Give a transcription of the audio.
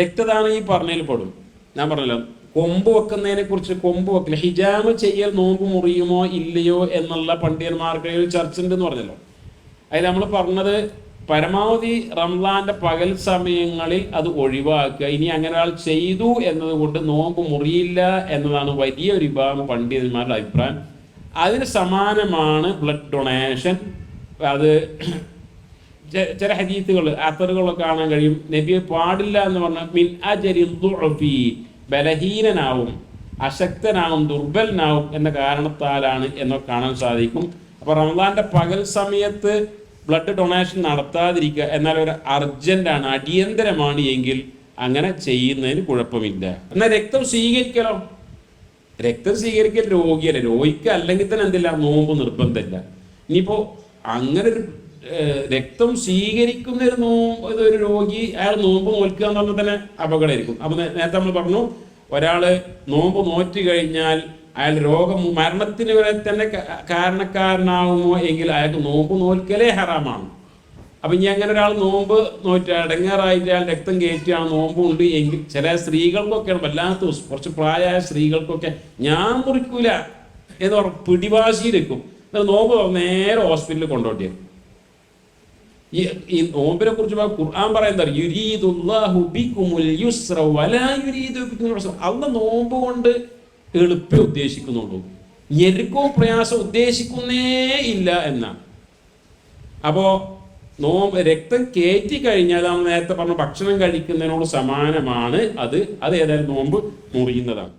രക്തദാനം ഈ പറഞ്ഞതിൽ പെടും. ഞാൻ പറഞ്ഞല്ലോ കൊമ്പ് വെക്കുന്നതിനെ കുറിച്ച് കൊമ്പ് വെക്കില്ല. ഹിജാമ് ചെയ്യൽ നോമ്പ് മുറിയുമോ ഇല്ലയോ എന്നുള്ള പണ്ഡിതന്മാർക്ക് ഒരു ചർച്ച ഉണ്ടെന്ന് പറഞ്ഞല്ലോ. അതിൽ നമ്മൾ പറഞ്ഞത് പരമാവധി റംസാന്റെ പകൽ സമയങ്ങളിൽ അത് ഒഴിവാക്കുക. ഇനി അങ്ങനെ ഒരാൾ ചെയ്തു എന്നതുകൊണ്ട് നോമ്പ് മുറിയില്ല എന്നതാണ് വലിയ ഒരു വിഭാഗം പണ്ഡിതന്മാരുടെ അഭിപ്രായം. അതിന് സമാനമാണ് ബ്ലഡ് ഡൊണേഷൻ അത് ചില ഹദീസുകൾ അത്തറുകളൊക്കെ കാണാൻ കഴിയും. നബിയെ പാടില്ല എന്ന് പറഞ്ഞാൽ മിൻ ബലഹീനനാവും അശക്തനാവും ദുർബലനാവും എന്ന കാരണത്താലാണ് എന്നൊക്കെ കാണാൻ സാധിക്കും. അപ്പോൾ റമദാന്റെ പകൽ സമയത്ത് ബ്ലഡ് ഡൊണേഷൻ നടത്താതിരിക്കുക എന്നാൽ ഒരു അർജന്റാണ് അടിയന്തരമാണ് എങ്കിൽ അങ്ങനെ ചെയ്യുന്നതിന് കുഴപ്പമില്ല. എന്നാൽ രക്തം സ്വീകരിക്കലോ? രക്തം സ്വീകരിക്കൽ രോഗിയല്ല രോഗിക്ക് അല്ലെങ്കിൽ തന്നെ എന്തില്ല നോമ്പ് നിർബന്ധമില്ല. ഇനിയിപ്പോ അങ്ങനെ ഒരു രക്തം സ്വീകരിക്കുന്ന ഒരു ഒരു രോഗി അയാൾ നോമ്പ് നോൽക്കുക എന്ന് പറഞ്ഞാൽ തന്നെ അപകടമായിരിക്കും. അപ്പം നേരത്തെ നമ്മൾ പറഞ്ഞു ഒരാൾ നോമ്പ് നോറ്റ് കഴിഞ്ഞാൽ അയാൾ രോഗം മരണത്തിന് വരെ തന്നെ കാരണക്കാരനാവുമോ എങ്കിൽ അയാൾക്ക് നോമ്പ് നോൽക്കലേ ഹറാമാണ്. അപ്പം ഇനി അങ്ങനെ ഒരാൾ നോമ്പ് നോറ്റ അടങ്ങാറായിട്ട് അയാൾ രക്തം കയറ്റിയാണ് നോമ്പ് ഉണ്ട് എങ്കിൽ ചില സ്ത്രീകൾക്കൊക്കെയാണ് വല്ലാത്ത കുറച്ച് പ്രായമായ സ്ത്രീകൾക്കൊക്കെ ഞാൻ മുറിക്കൂല എന്ന് പിടിവാശിയിലെക്കും നോമ്പ് നേരെ ഹോസ്പിറ്റലിൽ കൊണ്ടുപോയി ഈ നോമ്പിനെ കുറിച്ച് ഖുർആൻ പറയുന്നത് അല്ല നോമ്പ് കൊണ്ട് എളുപ്പം ഉദ്ദേശിക്കുന്നുള്ളൂ ഞെരുക്കവും പ്രയാസം ഉദ്ദേശിക്കുന്നേ ഇല്ല എന്നാണ് അപ്പോ നോമ്പ് രക്തം കയറ്റി കഴിഞ്ഞാൽ നമ്മൾ നേരത്തെ പറഞ്ഞ ഭക്ഷണം കഴിക്കുന്നതിനോട് സമാനമാണ് അത് അത് ഏതായാലും നോമ്പ് മുറിയുന്നതാണ്